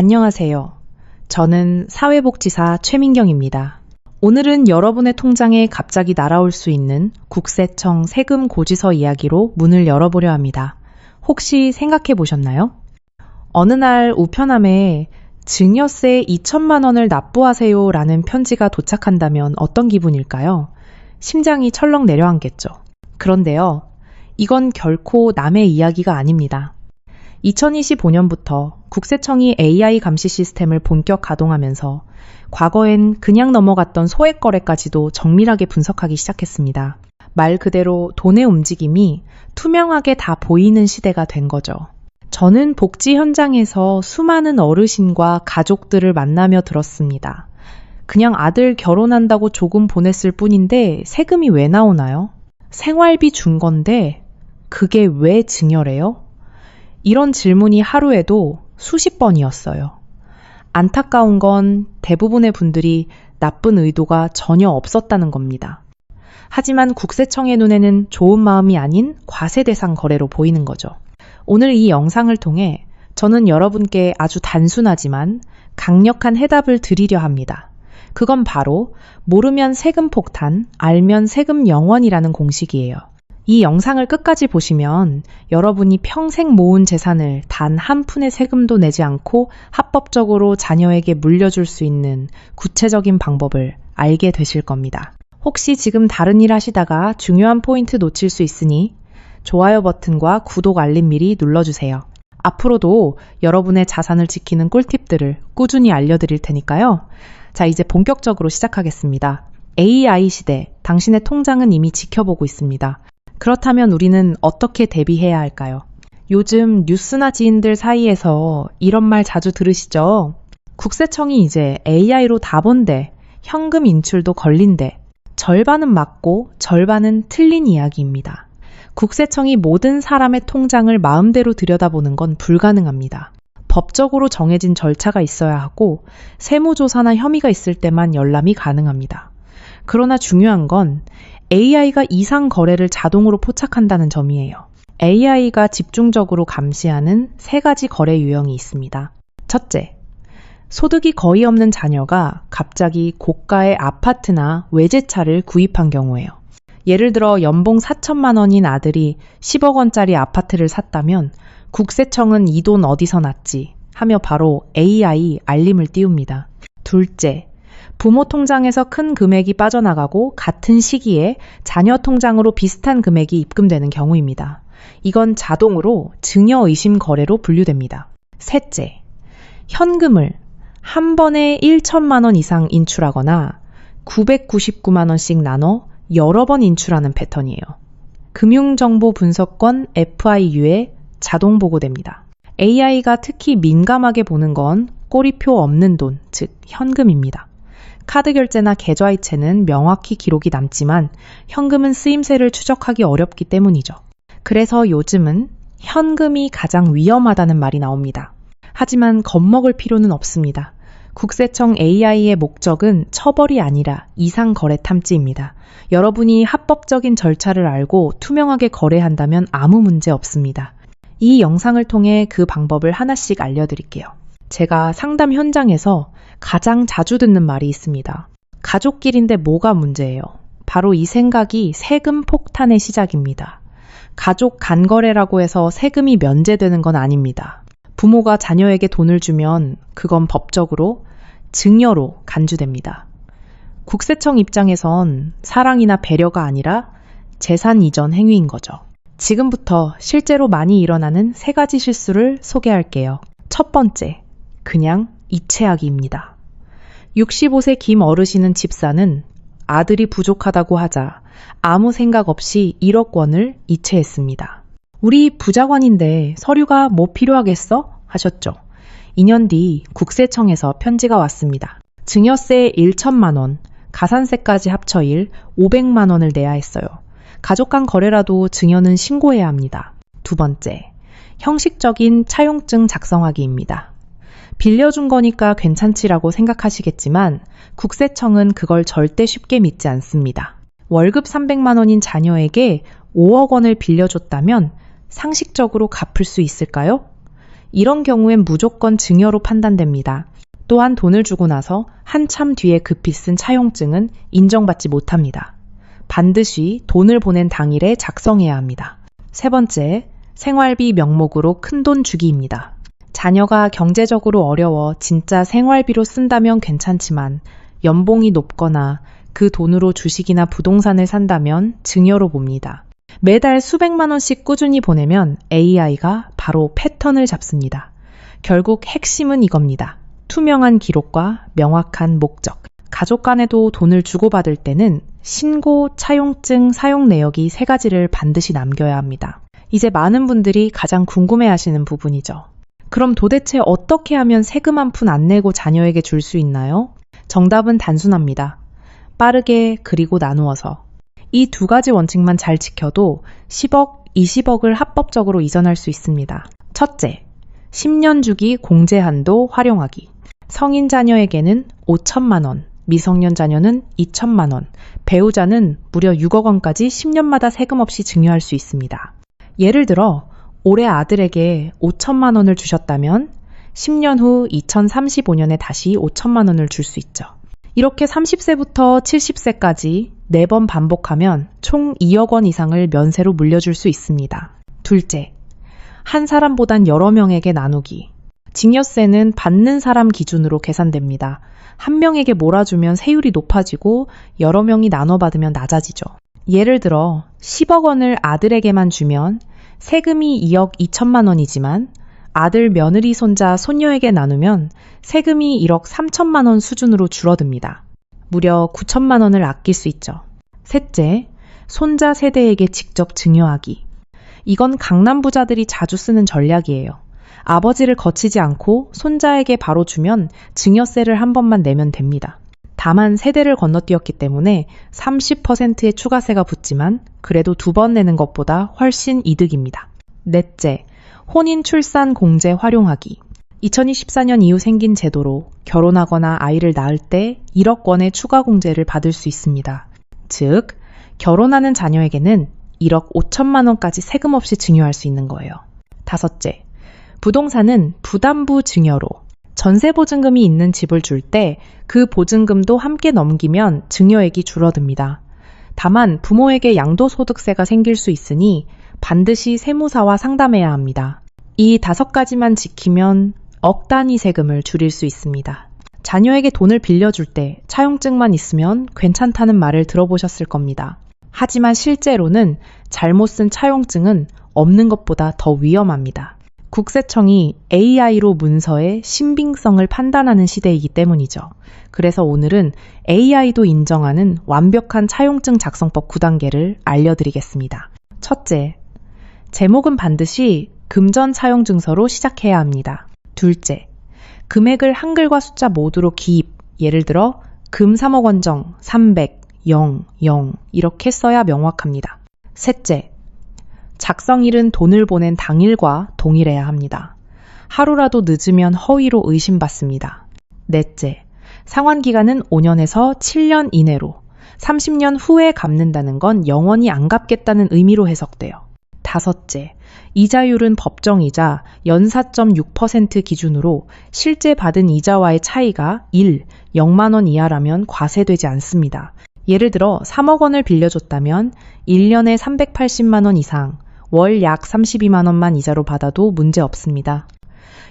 안녕하세요. 저는 사회복지사 최민경입니다. 오늘은 여러분의 통장에 갑자기 날아올 수 있는 국세청 세금 고지서 이야기로 문을 열어보려 합니다. 혹시 생각해 보셨나요? 어느 날 우편함에 증여세 2천만 원을 납부하세요 라는 편지가 도착한다면 어떤 기분일까요? 심장이 철렁 내려앉겠죠. 그런데요, 이건 결코 남의 이야기가 아닙니다. 2025년부터 국세청이 AI 감시 시스템을 본격 가동하면서 과거엔 그냥 넘어갔던 소액 거래까지도 정밀하게 분석하기 시작했습니다. 말 그대로 돈의 움직임이 투명하게 다 보이는 시대가 된 거죠. 저는 복지 현장에서 수많은 어르신과 가족들을 만나며 들었습니다. 그냥 아들 결혼한다고 조금 보냈을 뿐인데 세금이 왜 나오나요? 생활비 준 건데 그게 왜 증여래요? 이런 질문이 하루에도 수십 번이었어요. 안타까운 건 대부분의 분들이 나쁜 의도가 전혀 없었다는 겁니다. 하지만 국세청의 눈에는 좋은 마음이 아닌 과세 대상 거래로 보이는 거죠. 오늘 이 영상을 통해 저는 여러분께 아주 단순하지만 강력한 해답을 드리려 합니다. 그건 바로 모르면 세금 폭탄, 알면 세금 영원이라는 공식이에요. 이 영상을 끝까지 보시면 여러분이 평생 모은 재산을 단 한 푼의 세금도 내지 않고 합법적으로 자녀에게 물려줄 수 있는 구체적인 방법을 알게 되실 겁니다. 혹시 지금 다른 일 하시다가 중요한 포인트 놓칠 수 있으니 좋아요 버튼과 구독 알림 미리 눌러주세요. 앞으로도 여러분의 자산을 지키는 꿀팁들을 꾸준히 알려드릴 테니까요. 자, 이제 본격적으로 시작하겠습니다. AI 시대, 당신의 통장은 이미 지켜보고 있습니다. 그렇다면 우리는 어떻게 대비해야 할까요? 요즘 뉴스나 지인들 사이에서 이런 말 자주 들으시죠? 국세청이 이제 AI로 다 본대, 현금 인출도 걸린대, 절반은 맞고 절반은 틀린 이야기입니다. 국세청이 모든 사람의 통장을 마음대로 들여다보는 건 불가능합니다. 법적으로 정해진 절차가 있어야 하고 세무조사나 혐의가 있을 때만 열람이 가능합니다. 그러나 중요한 건 AI가 이상 거래를 자동으로 포착한다는 점이에요. AI가 집중적으로 감시하는 세 가지 거래 유형이 있습니다. 첫째, 소득이 거의 없는 자녀가 갑자기 고가의 아파트나 외제차를 구입한 경우예요. 예를 들어 연봉 4천만 원인 아들이 10억 원짜리 아파트를 샀다면 국세청은 이 돈 어디서 났지 하며 바로 AI 알림을 띄웁니다. 둘째, 부모 통장에서 큰 금액이 빠져나가고 같은 시기에 자녀 통장으로 비슷한 금액이 입금되는 경우입니다. 이건 자동으로 증여 의심 거래로 분류됩니다. 셋째, 현금을 한 번에 1천만 원 이상 인출하거나 999만 원씩 나눠 여러 번 인출하는 패턴이에요. 금융정보 분석권 FIU에 자동 보고됩니다. AI가 특히 민감하게 보는 건 꼬리표 없는 돈, 즉 현금입니다. 카드 결제나 계좌이체는 명확히 기록이 남지만 현금은 쓰임새를 추적하기 어렵기 때문이죠. 그래서 요즘은 현금이 가장 위험하다는 말이 나옵니다. 하지만 겁먹을 필요는 없습니다. 국세청 AI의 목적은 처벌이 아니라 이상 거래 탐지입니다. 여러분이 합법적인 절차를 알고 투명하게 거래한다면 아무 문제 없습니다. 이 영상을 통해 그 방법을 하나씩 알려드릴게요. 제가 상담 현장에서 가장 자주 듣는 말이 있습니다. 가족끼리인데 뭐가 문제예요? 바로 이 생각이 세금 폭탄의 시작입니다. 가족 간거래라고 해서 세금이 면제되는 건 아닙니다. 부모가 자녀에게 돈을 주면 그건 법적으로 증여로 간주됩니다. 국세청 입장에선 사랑이나 배려가 아니라 재산 이전 행위인 거죠. 지금부터 실제로 많이 일어나는 세 가지 실수를 소개할게요. 첫 번째, 그냥 이체하기입니다. 65세 김 어르신은 집사는 아들이 부족하다고 하자 아무 생각 없이 1억 원을 이체했습니다. 우리 부자관인데 서류가 뭐 필요하겠어? 하셨죠. 2년 뒤 국세청에서 편지가 왔습니다. 증여세 1천만 원, 가산세까지 합쳐 1 500만 원을 내야 했어요. 가족 간 거래라도 증여는 신고해야 합니다. 두 번째, 형식적인 차용증 작성하기입니다. 빌려준 거니까 괜찮지라고 생각하시겠지만 국세청은 그걸 절대 쉽게 믿지 않습니다. 월급 300만 원인 자녀에게 5억 원을 빌려줬다면 상식적으로 갚을 수 있을까요? 이런 경우엔 무조건 증여로 판단됩니다. 또한 돈을 주고 나서 한참 뒤에 급히 쓴 차용증은 인정받지 못합니다. 반드시 돈을 보낸 당일에 작성해야 합니다. 세 번째, 생활비 명목으로 큰돈 주기입니다. 자녀가 경제적으로 어려워 진짜 생활비로 쓴다면 괜찮지만 연봉이 높거나 그 돈으로 주식이나 부동산을 산다면 증여로 봅니다. 매달 수백만 원씩 꾸준히 보내면 AI가 바로 패턴을 잡습니다. 결국 핵심은 이겁니다. 투명한 기록과 명확한 목적. 가족 간에도 돈을 주고받을 때는 신고, 차용증, 사용 내역이 세 가지를 반드시 남겨야 합니다. 이제 많은 분들이 가장 궁금해 하시는 부분이죠. 그럼 도대체 어떻게 하면 세금 한 푼 안 내고 자녀에게 줄 수 있나요? 정답은 단순합니다. 빠르게 그리고 나누어서. 이 두 가지 원칙만 잘 지켜도 10억, 20억을 합법적으로 이전할 수 있습니다. 첫째, 10년 주기 공제 한도 활용하기. 성인 자녀에게는 5천만 원, 미성년 자녀는 2천만 원, 배우자는 무려 6억 원까지 10년마다 세금 없이 증여할 수 있습니다. 예를 들어 올해 아들에게 5천만 원을 주셨다면 10년 후 2035년에 다시 5천만 원을 줄 수 있죠. 이렇게 30세부터 70세까지 4번 반복하면 총 2억 원 이상을 면세로 물려줄 수 있습니다. 둘째, 한 사람보단 여러 명에게 나누기. 증여세는 받는 사람 기준으로 계산됩니다. 한 명에게 몰아주면 세율이 높아지고 여러 명이 나눠 받으면 낮아지죠. 예를 들어 10억 원을 아들에게만 주면 세금이 2억 2천만 원이지만 아들 며느리 손자 손녀에게 나누면 세금이 1억 3천만 원 수준으로 줄어듭니다. 무려 9천만 원을 아낄 수 있죠. 셋째, 손자 세대에게 직접 증여하기. 이건 강남 부자들이 자주 쓰는 전략이에요. 아버지를 거치지 않고 손자에게 바로 주면 증여세를 한 번만 내면 됩니다. 다만 세대를 건너뛰었기 때문에 30%의 추가세가 붙지만 그래도 두 번 내는 것보다 훨씬 이득입니다. 넷째, 혼인 출산 공제 활용하기. 2024년 이후 생긴 제도로 결혼하거나 아이를 낳을 때 1억 원의 추가 공제를 받을 수 있습니다. 즉, 결혼하는 자녀에게는 1억 5천만 원까지 세금 없이 증여할 수 있는 거예요. 다섯째, 부동산은 부담부 증여로 전세 보증금이 있는 집을 줄 때 그 보증금도 함께 넘기면 증여액이 줄어듭니다. 다만 부모에게 양도소득세가 생길 수 있으니 반드시 세무사와 상담해야 합니다. 이 다섯 가지만 지키면 억 단위 세금을 줄일 수 있습니다. 자녀에게 돈을 빌려줄 때 차용증만 있으면 괜찮다는 말을 들어보셨을 겁니다. 하지만 실제로는 잘못 쓴 차용증은 없는 것보다 더 위험합니다. 국세청이 AI로 문서의 신빙성을 판단하는 시대이기 때문이죠. 그래서 오늘은 AI도 인정하는 완벽한 차용증 작성법 9단계를 알려드리겠습니다. 첫째, 제목은 반드시 금전 차용증서로 시작해야 합니다. 둘째, 금액을 한글과 숫자 모두로 기입, 예를 들어 금 3억 원정 300, 0, 0 이렇게 써야 명확합니다. 셋째, 작성일은 돈을 보낸 당일과 동일해야 합니다. 하루라도 늦으면 허위로 의심받습니다. 넷째, 상환 기간은 5년에서 7년 이내로 30년 후에 갚는다는 건 영원히 안 갚겠다는 의미로 해석돼요. 다섯째, 이자율은 법정이자 연사점6% 기준으로 실제 받은 이자와의 차이가 1, 0만 원 이하라면 과세되지 않습니다. 예를 들어 3억 원을 빌려줬다면 1년에 380만 원 이상, 월 약 32만 원만 이자로 받아도 문제 없습니다.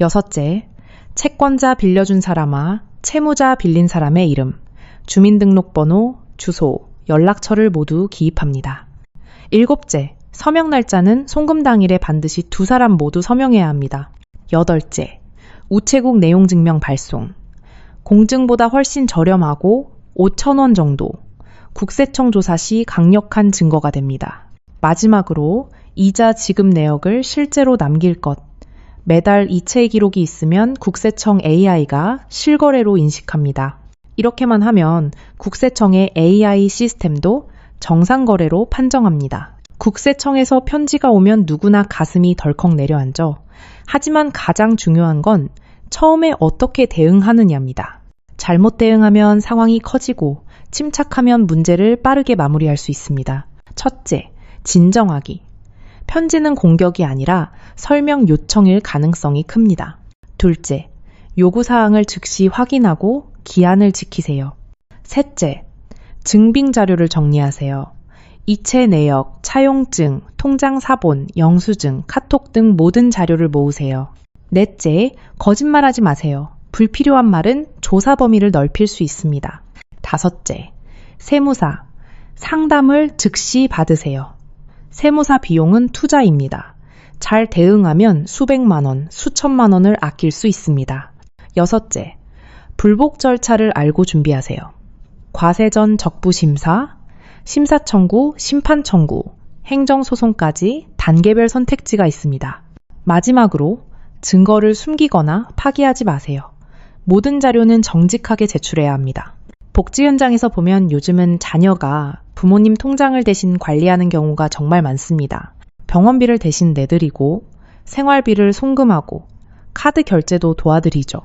여섯째, 채권자 빌려준 사람아, 채무자 빌린 사람의 이름, 주민등록번호, 주소, 연락처를 모두 기입합니다. 일곱째, 서명 날짜는 송금 당일에 반드시 두 사람 모두 서명해야 합니다. 여덟째, 우체국 내용 증명 발송. 공증보다 훨씬 저렴하고 5천원 정도. 국세청 조사 시 강력한 증거가 됩니다. 마지막으로 이자 지급 내역을 실제로 남길 것. 매달 이체 기록이 있으면 국세청 AI가 실거래로 인식합니다. 이렇게만 하면 국세청의 AI 시스템도 정상 거래로 판정합니다. 국세청에서 편지가 오면 누구나 가슴이 덜컥 내려앉죠. 하지만 가장 중요한 건 처음에 어떻게 대응하느냐입니다. 잘못 대응하면 상황이 커지고 침착하면 문제를 빠르게 마무리할 수 있습니다. 첫째, 진정하기. 편지는 공격이 아니라 설명 요청일 가능성이 큽니다. 둘째, 요구사항을 즉시 확인하고 기한을 지키세요. 셋째, 증빙 자료를 정리하세요. 이체 내역, 차용증, 통장 사본, 영수증, 카톡 등 모든 자료를 모으세요. 넷째, 거짓말하지 마세요. 불필요한 말은 조사 범위를 넓힐 수 있습니다. 다섯째, 세무사, 상담을 즉시 받으세요. 세무사 비용은 투자입니다. 잘 대응하면 수백만 원, 수천만 원을 아낄 수 있습니다. 여섯째, 불복 절차를 알고 준비하세요. 과세 전 적부 심사, 심사 청구, 심판 청구, 행정 소송까지 단계별 선택지가 있습니다. 마지막으로 증거를 숨기거나 파기하지 마세요. 모든 자료는 정직하게 제출해야 합니다. 복지 현장에서 보면 요즘은 자녀가 부모님 통장을 대신 관리하는 경우가 정말 많습니다. 병원비를 대신 내드리고 생활비를 송금하고 카드 결제도 도와드리죠.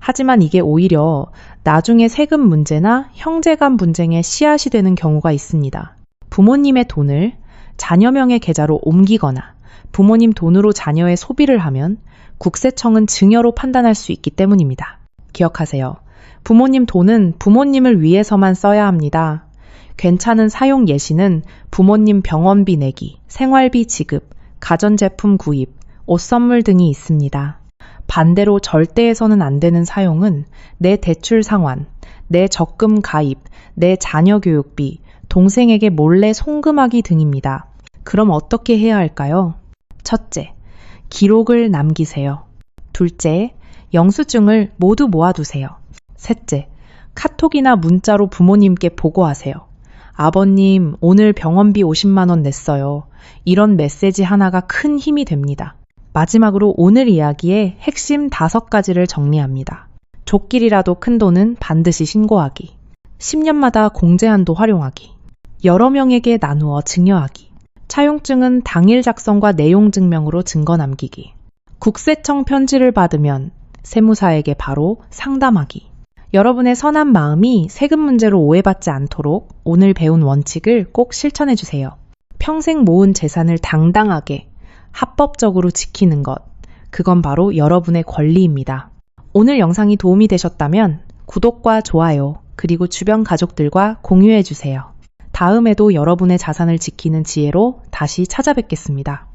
하지만 이게 오히려 나중에 세금 문제나 형제 간 분쟁의 씨앗이 되는 경우가 있습니다. 부모님의 돈을 자녀명의 계좌로 옮기거나 부모님 돈으로 자녀의 소비를 하면 국세청은 증여로 판단할 수 있기 때문입니다. 기억하세요. 부모님 돈은 부모님을 위해서만 써야 합니다. 괜찮은 사용 예시는 부모님 병원비 내기, 생활비 지급, 가전제품 구입, 옷 선물 등이 있습니다. 반대로 절대해서는 안 되는 사용은 내 대출 상환, 내 적금 가입, 내 자녀 교육비, 동생에게 몰래 송금하기 등입니다. 그럼 어떻게 해야 할까요? 첫째, 기록을 남기세요. 둘째, 영수증을 모두 모아두세요. 셋째, 카톡이나 문자로 부모님께 보고하세요. 아버님, 오늘 병원비 50만원 냈어요. 이런 메시지 하나가 큰 힘이 됩니다. 마지막으로 오늘 이야기의 핵심 다섯 가지를 정리합니다. 족길이라도 큰 돈은 반드시 신고하기. 10년마다 공제한도 활용하기. 여러 명에게 나누어 증여하기. 차용증은 당일 작성과 내용 증명으로 증거 남기기. 국세청 편지를 받으면 세무사에게 바로 상담하기. 여러분의 선한 마음이 세금 문제로 오해받지 않도록 오늘 배운 원칙을 꼭 실천해 주세요. 평생 모은 재산을 당당하게 합법적으로 지키는 것. 그건 바로 여러분의 권리입니다. 오늘 영상이 도움이 되셨다면 구독과 좋아요, 그리고 주변 가족들과 공유해 주세요. 다음에도 여러분의 자산을 지키는 지혜로 다시 찾아뵙겠습니다.